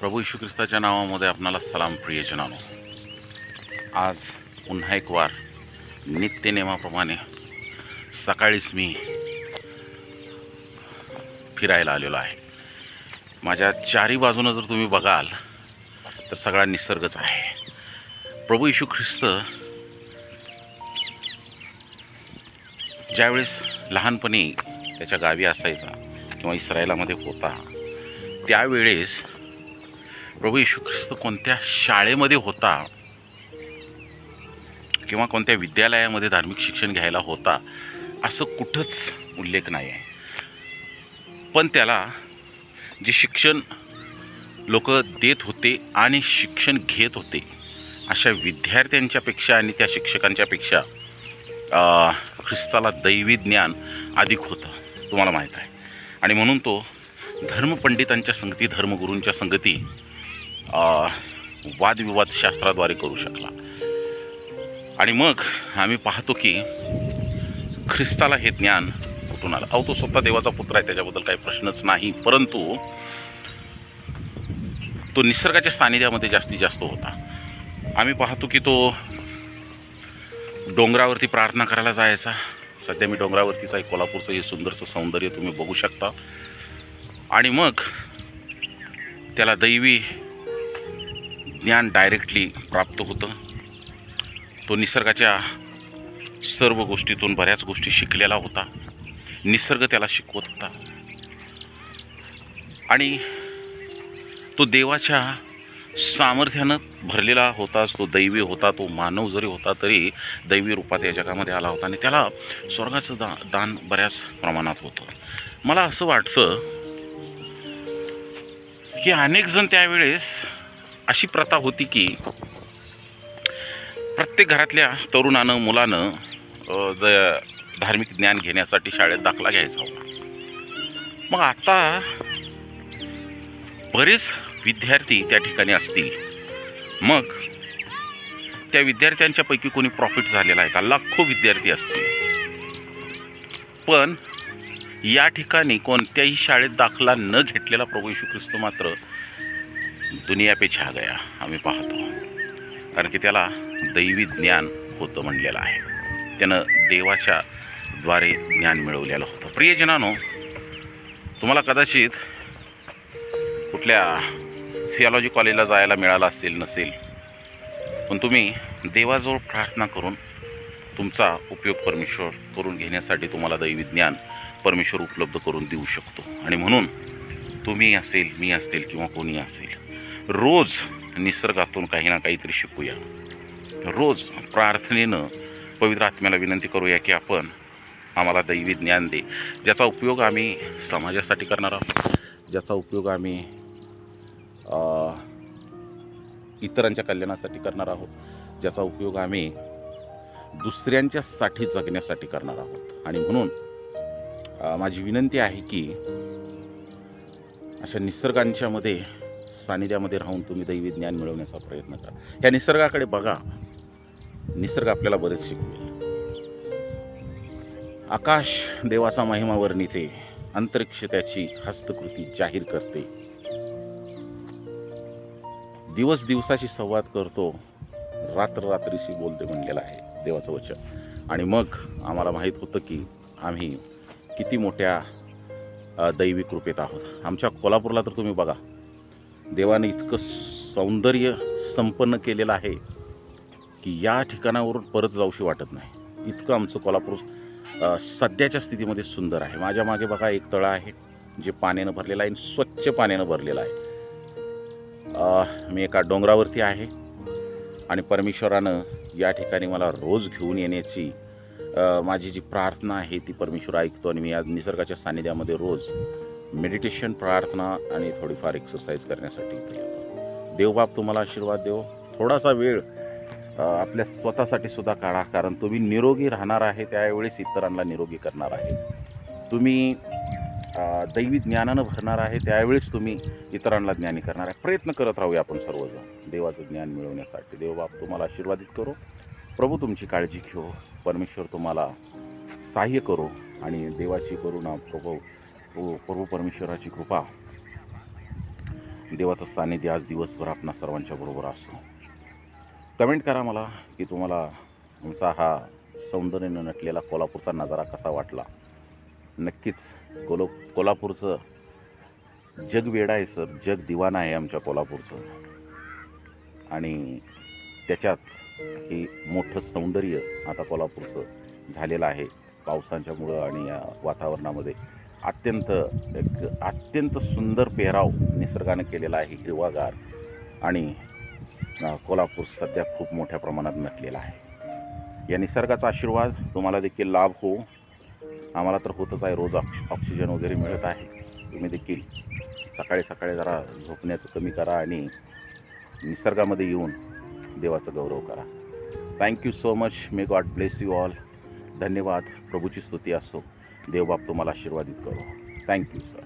प्रभू यशू ख्रिस्ताच्या नावामध्ये आपणाला सलाम प्रियजनानो. आज पुन्हा एक वार नित्य नियमाप्रमाणे सकाळीच मी फिरायला आलेलो आहे. माझ्या चारी बाजूनं जर तुम्ही बघाल तर सगळा निसर्गच आहे. प्रभू यशू ख्रिस्त ज्यावेळेस लहानपणी त्याच्या गावी असायचा किंवा इस्रायलामध्ये होता त्यावेळेस प्रभू येशू ख्रिस्त कोणत्या शाळेमध्ये होता? किंवा कोणत्या विद्यालयामध्ये धार्मिक शिक्षण घ्यायला होता? असं कुठंच उल्लेख नाही आहे पण त्याला जे शिक्षण लोक देत होते आणि शिक्षण घेत होते अशा विद्यार्थ्यांच्यापेक्षा आणि त्या शिक्षकांच्यापेक्षा ख्रिस्ताला दैवी ज्ञान अधिक होतं तुम्हाला माहीत आहे. आणि म्हणून तो धर्मपंडितांच्या संगती धर्मगुरूंच्या संगती वादविवाद शास्त्राद्वारे करू शकला. आणि मग आम्ही पाहतो की ख्रिस्ताला हे ज्ञान कुठून आलं? अहो तो स्वतः देवाचा पुत्र आहे त्याच्याबद्दल काही प्रश्नच नाही परंतु तो निसर्गाच्या सानिध्यामध्ये जास्तीत जास्त होता. आम्ही पाहतो की तो डोंगरावरती प्रार्थना करायला जायचा. सध्या मी डोंगरावरतीच आहे कोल्हापूरचं हे सुंदरसं सौंदर्य तुम्ही बघू शकता. आणि मग त्याला दैवी ज्ञान डायरेक्टली प्राप्त होतं. तो निसर्गाच्या सर्व गोष्टीतून बऱ्याच गोष्टी शिकलेला होता. निसर्ग त्याला शिकवत होता. आणि तो देवाच्या सामर्थ्यानं भरलेला होताच तो दैवी होता तो मानव जरी होता तरी दैवी रूपात या जगामध्ये आला होता आणि त्याला स्वर्गाचं दा दान बऱ्याच प्रमाणात होतं. मला असं वाटतं की अनेक जण त्यावेळेस अशी प्रथा होती की प्रत्येक घरातल्या तरुणानं मुलानं ज धार्मिक ज्ञान घेण्यासाठी शाळेत दाखला घ्यायचा होता. मग आता बरेच विद्यार्थी त्या ठिकाणी असतील. मग त्या विद्यार्थ्यांच्यापैकी कोणी प्रॉफिट झालेला आहे का? लाखो विद्यार्थी असतील. पण या ठिकाणी कोणत्याही शाळेत दाखला न घेतलेला प्रभू येशू ख्रिस्त मात्र दुनिया पे छा गया आम्ही पाहतो. कारण की त्याला दैवी ज्ञान होतं म्हणलेलं आहे. त्यानं देवाच्या द्वारे ज्ञान मिळवलेलं होतं. प्रियजनानो तुम्हाला कदाचित कुठल्या थिओलॉजी कॉलेजला जायला मिळालं असेल नसेल पण तुम्ही देवाजवळ प्रार्थना करून तुमचा उपयोग परमेश्वर करून घेण्यासाठी तुम्हाला दैवी ज्ञान परमेश्वर उपलब्ध करून देऊ शकतो. आणि म्हणून तुम्ही असेल मी असेल किंवा कोणी असेल रोज निसर्गातून काही ना काहीतरी शिकूया. रोज प्रार्थनेनं पवित्र आत्म्याला विनंती करूया की आपण आम्हाला दैवी ज्ञान दे ज्याचा उपयोग आम्ही समाजासाठी करणार आहोत ज्याचा उपयोग आम्ही इतरांच्या कल्याणासाठी करणार आहोत ज्याचा उपयोग आम्ही दुसऱ्यांच्यासाठी जगण्यासाठी करणार आहोत. आणि म्हणून माझी विनंती आहे की अशा निसर्गांच्यामध्ये सानिध्यामध्ये राहून तुम्ही दैवी ज्ञान मिळवण्याचा प्रयत्न करा. या निसर्गाकडे बघा. निसर्ग आपल्याला बरेच शिकवेल. आकाश देवाचा महिमा वर्णिते. अंतरिक्ष त्याची हस्तकृती जाहीर करते. दिवस दिवसाशी संवाद करतो. रात्र रात्रीशी बोलते म्हणलेलं आहे देवाचं वचन. आणि मग आम्हाला माहीत होतं की आम्ही किती मोठ्या दैवी कृपेत आहोत. आमच्या कोल्हापूरला तर तुम्ही बघा. देवाने इतकं सौंदर्य संपन्न केलेलं आहे की या ठिकाणावरून परत जाऊशी वाटत नाही. इतकं आमचं कोल्हापूर सध्याच्या स्थितीमध्ये सुंदर आहे. माझ्या मागे बघा एक तळं आहे जे पाण्यानं भरलेलं आहे आणि स्वच्छ पाण्यानं भरलेलं आहे. मी एका डोंगरावरती आहे आणि परमेश्वरानं या ठिकाणी मला रोज घेऊन येण्याची माझी जी प्रार्थना आहे ती परमेश्वर ऐकतो आणि मी आज निसर्गाच्या सानिध्यामध्ये रोज मेडिटेशन प्रार्थना आणि थोडीफार एक्सरसाइज करण्यासाठी इथे येतो. देवबाप तुम्हाला आशीर्वाद देव. थोडासा वेळ आपल्या स्वतःसाठी सुद्धा काढा कारण तुम्ही निरोगी राहणार आहे त्यावेळेस इतरांना निरोगी करणार आहे. तुम्ही दैवी ज्ञानानं भरणार आहे त्यावेळेस तुम्ही इतरांना ज्ञानी करणार आहे. प्रयत्न करत राहूया आपण सर्वजण देवाचं ज्ञान मिळवण्यासाठी. देवबाप तुम्हाला आशीर्वादित करो. प्रभू तुमची काळजी घेऊ परमेश्वर तुम्हाला सहाय्य करो आणि देवाची करुणा प्रभू प्रभू परमेश्वराची कृपा. देवाचं सानिध्य आज दिवसभर आपणा सर्वांच्या बरोबर असतो कमेंट करा मला की तुम्हाला आमचा हा सौंदर्यानं नटलेला कोल्हापूरचा नजारा कसा वाटला? नक्कीच कोलो कोल्हापूरचं जग वेडा आहे सर जग दिवाना आहे आमच्या कोल्हापूरचं. आणि त्याच्यात हे मोठं सौंदर्य आता कोल्हापूरचं झालेलं आहे. पावसांच्यामुळं आणि या वातावरणामध्ये. अत्यंत एक अत्यंत सुंदर पेहराव निसर्गानं केलेला आहे हिरवागार आणि कोल्हापूर सध्या खूप मोठ्या प्रमाणात नटलेला आहे. या निसर्गाचा आशीर्वाद तुम्हाला देखील लाभ हो आम्हाला तर होतच आहे रोज ऑक्स ऑक्सिजन वगैरे मिळत आहे. तुम्ही देखील सकाळी सकाळी जरा झोपण्याचं कमी करा आणि निसर्गामध्ये येऊन देवाचा गौरव करा. Thank you so much may God bless you all धन्यवाद. प्रभूची स्तुती असो. देवबाप तुम्हाला आशीर्वादित करू. Thank you sir